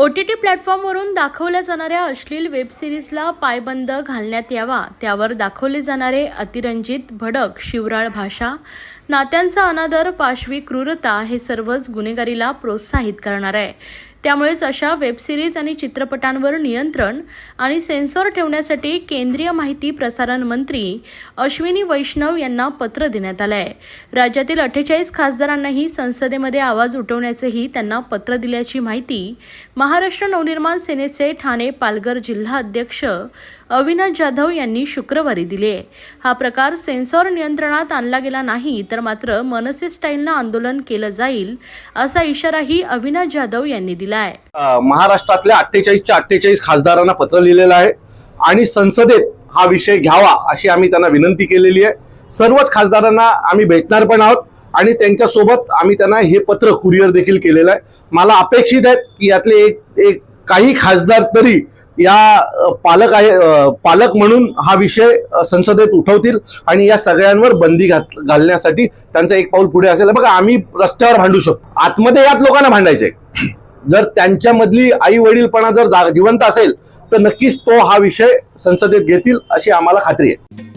O T T प्लॅटफॉर्मवरून दाखवल्या जाणाऱ्या अश्लील वेबसिरीजला पायबंद घालण्यात यावा. त्यावर दाखवले जाणारे अतिरंजित भडक शिवराळ भाषा नात्यांचा अनादर पाशवी क्रूरता हे सर्वच गुन्हेगारीला प्रोत्साहित करणार आहे. त्यामुळेच अशा वेबसिरीज आणि चित्रपटांवर नियंत्रण आणि सेन्सॉर ठेवण्यासाठी केंद्रीय माहिती प्रसारण मंत्री अश्विनी वैष्णव यांना पत्र देण्यात आलं आहे राज्यातील अठ्ठेचाळीस खासदारांनाही संसदेमध्ये आवाज उठवण्याचेही त्यांना पत्र दिल्याची माहिती महाराष्ट्र नवनिर्माण सेनेचे ठाणे पालघर जिल्हा अध्यक्ष अविनाश जाधव यांनी शुक्रवारी दिले. हा प्रकार सेन्सॉर नियंत्रणात आणला गेला नाही तर मात्र मनसे स्टाईलनं आंदोलन केलं जाईल असा इशाराही अविनाश जाधव यांनी दिला. आहे महाराष्ट्रातल्या अठ्ठेचाळीसच्या अठ्ठेचाळीस खासदारांना पत्र लिहिलेलं आहे आणि संसदेत हा विषय घ्यावा अशी आम्ही त्यांना विनंती केलेली आहे. सर्वच खासदारांना आम्ही भेटणार पण आहोत आणि त्यांच्यासोबत आम्ही त्यांना हे पत्र कुरिअर देखील केलेलं आहे. मला अपेक्षित आहे की यातले एक एक काही खासदार तरी या पालक आहे पालक म्हणून हा विषय संसदेत उठवतील आणि या सगळ्यांवर बंदी घात घालण्यासाठी त्यांचं एक पाऊल पुढे असेल. बघा आम्ही रस्त्यावर भांडू शकतो. आतमध्ये यात लोकांना भांडायचंय. जर त्यांच्यामधली आई वडीलपणा जर जा- जिवंत असेल तर नक्कीच तो हा विषय संसदेत घेतील अशी आम्हाला खात्री आहे.